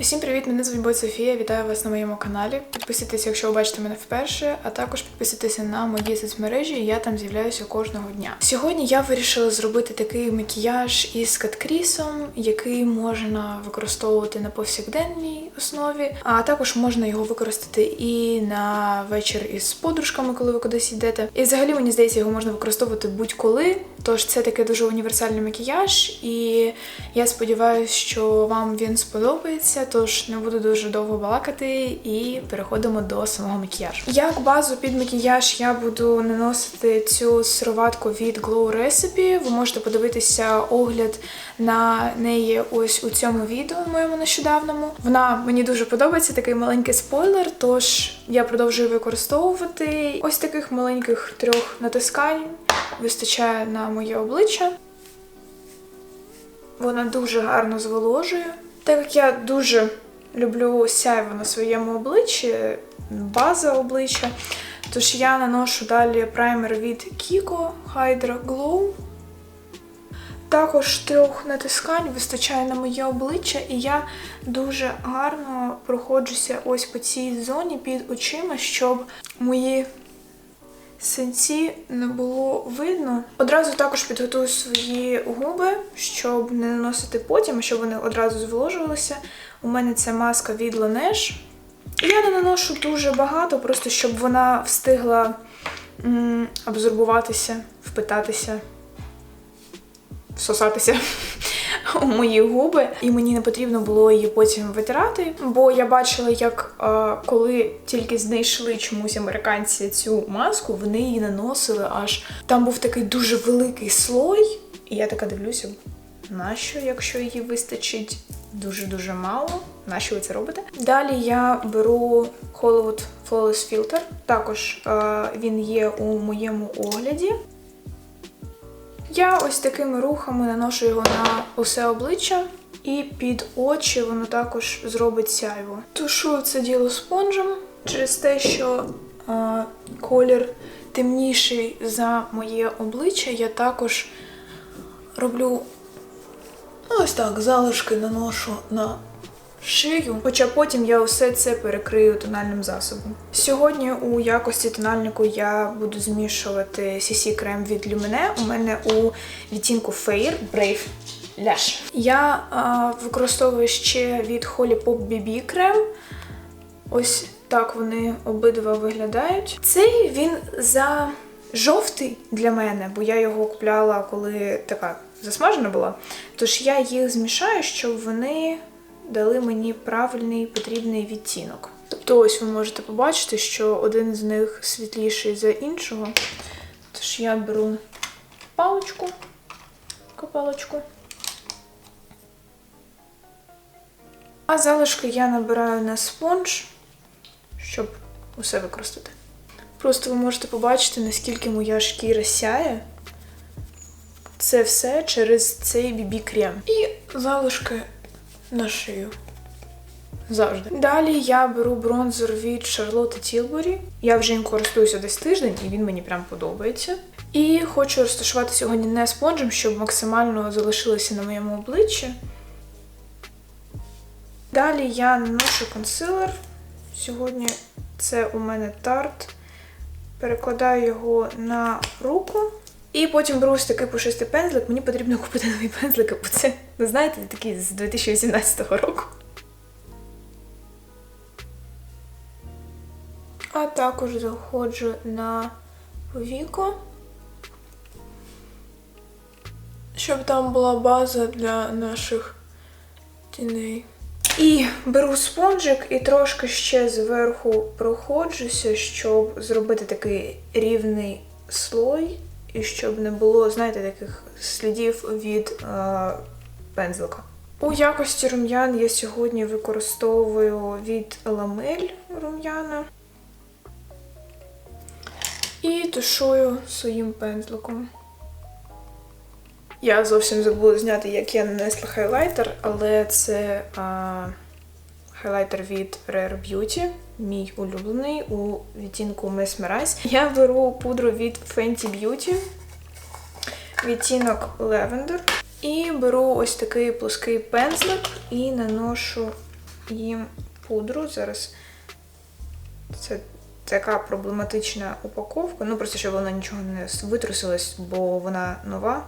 Усім привіт! Мене звуть Бойт Софія. Вітаю вас на моєму каналі. Підписуйтесь, якщо ви бачите мене вперше, а також підписуйтеся на мої соцмережі. Я там з'являюся кожного дня. Сьогодні я вирішила зробити такий макіяж із каткрісом, який можна використовувати на повсякденній основі, а також можна його використати і на вечір із подружками, коли ви кудись йдете. І взагалі мені здається, його можна використовувати будь-коли. Тож це такий дуже універсальний макіяж, і я сподіваюся, що вам він сподобається. Тож не буду дуже довго балакати і переходимо до самого макіяжу. Як базу під макіяж я буду наносити цю сироватку від Glow Recipe. Ви можете подивитися огляд на неї ось у цьому відео моєму нещодавному. Вона мені дуже подобається, такий маленький спойлер. Тож я продовжую використовувати ось таких маленьких трьох натискань. Вистачає на моє обличчя. Вона дуже гарно зволожує. Так як я дуже люблю сяйво на своєму обличчі, база обличчя, тож я наношу далі праймер від Kiko Hydra Glow. Також трьох натискань вистачає на моє обличчя, і я дуже гарно проходжуся ось по цій зоні під очима, щоб мої синці не було видно. Одразу також підготую свої губи, щоб не наносити потім, щоб вони одразу зволожувалися. У мене це маска від Laneige. Я не наношу дуже багато, просто щоб вона встигла абсорбуватися, впитатися, всосатися у мої губи, і мені не потрібно було її потім витирати. Бо я бачила, як е, коли тільки знайшли чомусь американці цю маску, вони її наносили аж там був такий дуже великий слой, і я така дивлюся. Нащо, якщо її вистачить дуже-дуже мало? Нащо ви це робите? Далі я беру Hollywood Flawless Filter. Також е, він є у моєму огляді. Я ось такими рухами наношу його на усе обличчя, і під очі воно також зробить сяйво. Тушу це діло спонжем через те, що е, колір темніший за моє обличчя. Я також роблю ось так, залишки наношу на шию, хоча потім я усе це перекрию тональним засобом. Сьогодні у якості тональнику я буду змішувати CC крем від Lumene. У мене у відтінку Fair Brave Lash. Я а, використовую ще від Holy Pop BB крем. Ось так вони обидва виглядають. Цей він за жовтий для мене, бо я його купляла, коли така засмажена була. Тож я їх змішаю, щоб вони дали мені правильний потрібний відтінок. Тобто, ось ви можете побачити, що один з них світліший за іншого. Тож я беру паличку, копалочку. А залишки я набираю на спонж, щоб усе використати. Просто ви можете побачити, наскільки моя шкіра сяє. Це все через цей бібі-крем. І залишки на шию. Завжди. Далі я беру бронзер від Charlotte Tilbury. Я вже їм користуюся десь тиждень, і він мені прям подобається. І хочу розташувати сьогодні не спонжем, щоб максимально залишилося на моєму обличчі. Далі я наношу консилер. Сьогодні це у мене тарт. Перекладаю його на руку. І потім беру ось такий пушистий пензлик. Мені потрібно купити новий пензлик, бо це, ви знаєте, такий з 2018 року. А також заходжу на повіко, щоб там була база для наших тіней. І беру спонжик і трошки ще зверху проходжуся, щоб зробити такий рівний слой. І щоб не було, знаєте, таких слідів від е, пензлика. У якості рум'ян я сьогодні використовую від ламель рум'яна і тушую своїм пензликом. Я зовсім забула зняти, як я нанесла хайлайтер, але це а, хайлайтер від Rare Beauty, мій улюблений у відтінку Mesmerize. Я беру пудру від Fenty Beauty, відтінок Lavender. І беру ось такий плоский пензлик і наношу їм пудру. Зараз це така проблематична упаковка. Ну, просто щоб вона нічого не витрусилась, бо вона нова.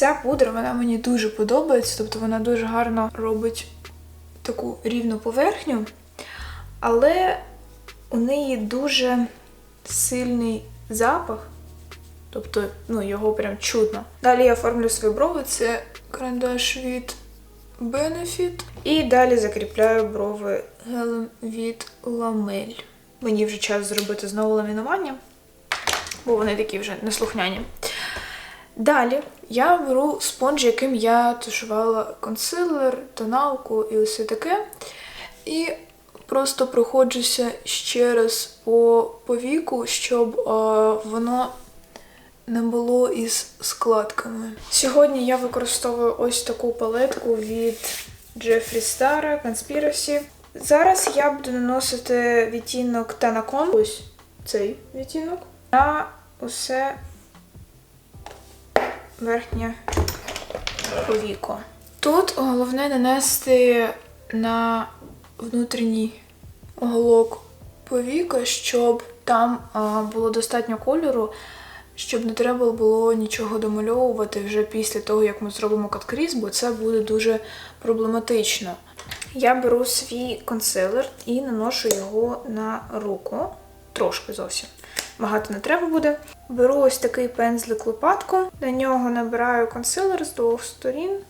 Ця пудра вона мені дуже подобається, тобто вона дуже гарно робить таку рівну поверхню, але у неї дуже сильний запах, тобто ну, його прям чутно. Далі я оформлю свої брови, це карандаш від Benefit. І далі закріпляю брови гелем від Ламель. Мені вже час зробити знову ламінування, бо вони такі вже неслухняні. Далі я беру спонж, яким я тушувала консилер, тоналку і усе таке. І просто проходжуся ще раз по повіку, щоб а, воно не було із складками. Сьогодні я використовую ось таку палетку від Jeffree Star Conspiracy. Зараз я буду наносити відтінок Tanacon, ось цей відтінок, на усе верхнє повіко. Тут головне нанести на внутрішній уголок повіка, щоб там було достатньо кольору, щоб не треба було нічого домальовувати вже після того, як ми зробимо каткріз, бо це буде дуже проблематично. Я беру свій консилер і наношу його на руку, трошки зовсім. Багато не треба буде. Беру ось такий пензлик лопатку, на нього набираю консилер з двох сторін,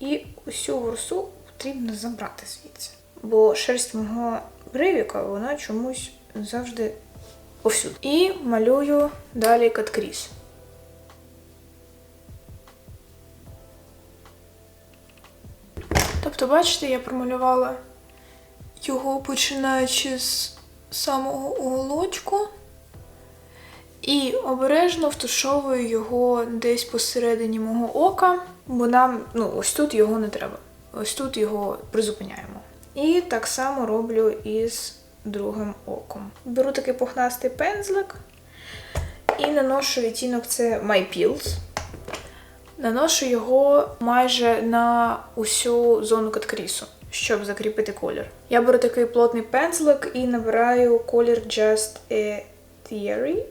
і усю ворсу потрібно забрати звідси. Бо шерсть мого бривіка, вона чомусь завжди повсюди. І малюю далі каткріз. Тобто, бачите, я промалювала його починаючи з самого уголочку. І обережно втушовую його десь посередині мого ока, бо нам, ну, ось тут його не треба. Ось тут його призупиняємо. І так само роблю із другим оком. Беру такий пухнастий пензлик і наношу відтінок це My Peels. Наношу його майже на усю зону каткрісу, щоб закріпити колір. Я беру такий плотний пензлик і набираю колір Just a Theory.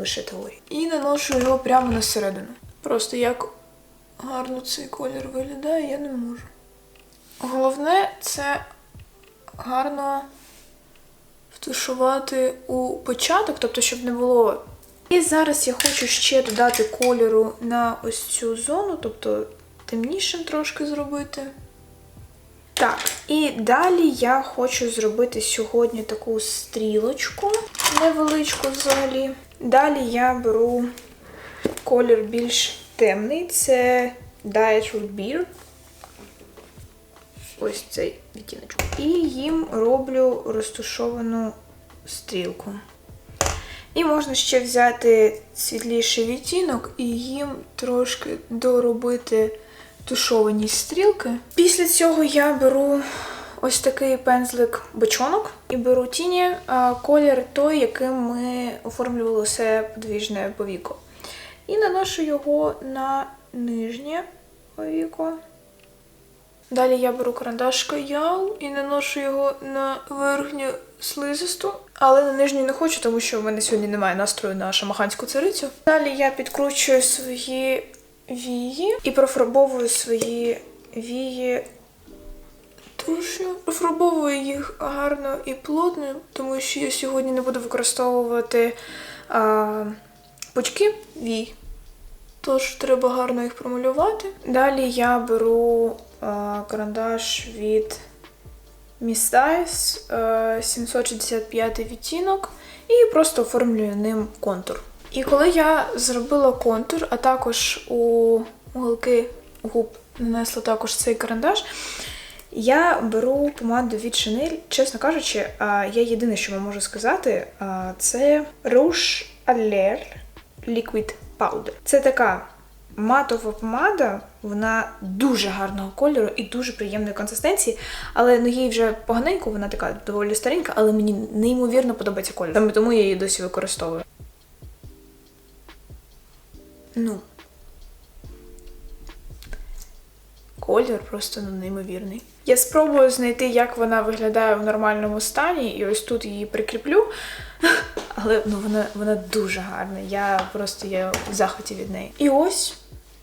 Лише теорії. І наношу його прямо на середину. Просто як гарно цей колір виглядає, я не можу. Головне це гарно втушувати у початок, тобто, щоб не було. І зараз я хочу ще додати кольору на ось цю зону, тобто темнішим трошки зробити. Так, і далі я хочу зробити сьогодні таку стрілочку невеличку взагалі. Далі я беру колір більш темний, це Diet Root Beer. Ось цей відтіночок. І їм роблю розтушовану стрілку. І можна ще взяти світліший відтінок і їм трошки доробити тушовані стрілки. Після цього я беру ось такий пензлик бочонок і беру тіні, колір той, яким ми оформлювали все подвіжне повіко. І наношу його на нижнє повіко. Далі я беру карандаш Каял і наношу його на верхню слизисту, але на нижню не хочу, тому що в мене сьогодні немає настрою на шамаханську царицю. Далі я підкручую свої вії і профарбовую свої вії тушу. Профарбовую їх гарно і плотно, тому що я сьогодні не буду використовувати а, пучки вій. Тож треба гарно їх промалювати. Далі я беру а, карандаш від Miss Dice, а, 765 відтінок і просто оформлюю ним контур. І коли я зробила контур, а також у уголки губ нанесла також цей карандаш, я беру помаду від Chanel. Чесно кажучи, я єдине, що вам можу сказати, це Rouge Allure Liquid Powder. Це така матова помада, вона дуже гарного кольору і дуже приємної консистенції, але ну їй вже поганенько, вона така доволі старенька, але мені неймовірно подобається колір. Саме тому я її досі використовую. Ну. колір просто ну, неймовірний. Я спробую знайти, як вона виглядає в нормальному стані, і ось тут її прикріплю. Але ну, вона, вона дуже гарна. Я просто я в захваті від неї. І ось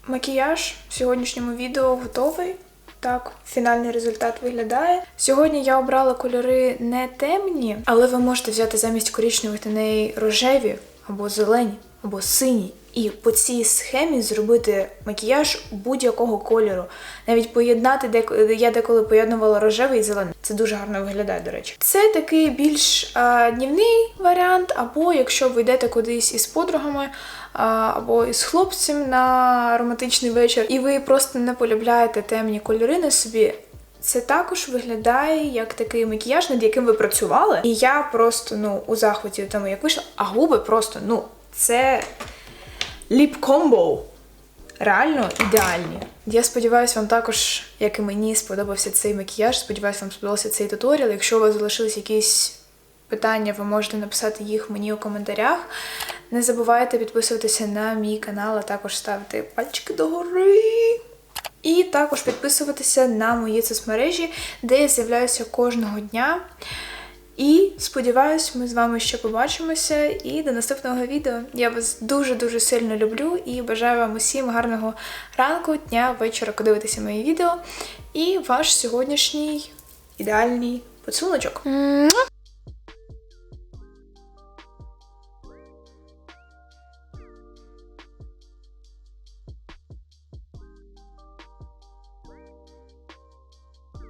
макіяж в сьогоднішньому відео готовий. Так, фінальний результат виглядає. Сьогодні я обрала кольори не темні, але ви можете взяти замість коричневих тоней рожеві або зелені, або сині. І по цій схемі зробити макіяж будь-якого кольору. Навіть поєднати, дек- я деколи поєднувала рожевий і зелений. Це дуже гарно виглядає, до речі. Це такий більш а, днівний варіант, або якщо ви йдете кудись із подругами, а, або із хлопцем на романтичний вечір, і ви просто не полюбляєте темні кольори на собі. Це також виглядає як такий макіяж, над яким ви працювали. І я просто ну у захваті тому, як вийшло, а губи просто ну це ліп комбо. Реально ідеальні. Я сподіваюся, вам також, як і мені, сподобався цей макіяж. Сподіваюся, вам сподобався цей туторіал. Якщо у вас залишились якісь питання, ви можете написати їх мені у коментарях. Не забувайте підписуватися на мій канал, а також ставити пальчики догори. І також підписуватися на мої соцмережі, де я з'являюся кожного дня. І сподіваюсь, ми з вами ще побачимося. І до наступного відео. Я вас дуже-дуже сильно люблю і бажаю вам усім гарного ранку, дня, вечора, коли дивитеся мої відео. І ваш сьогоднішній ідеальний поцілуночок.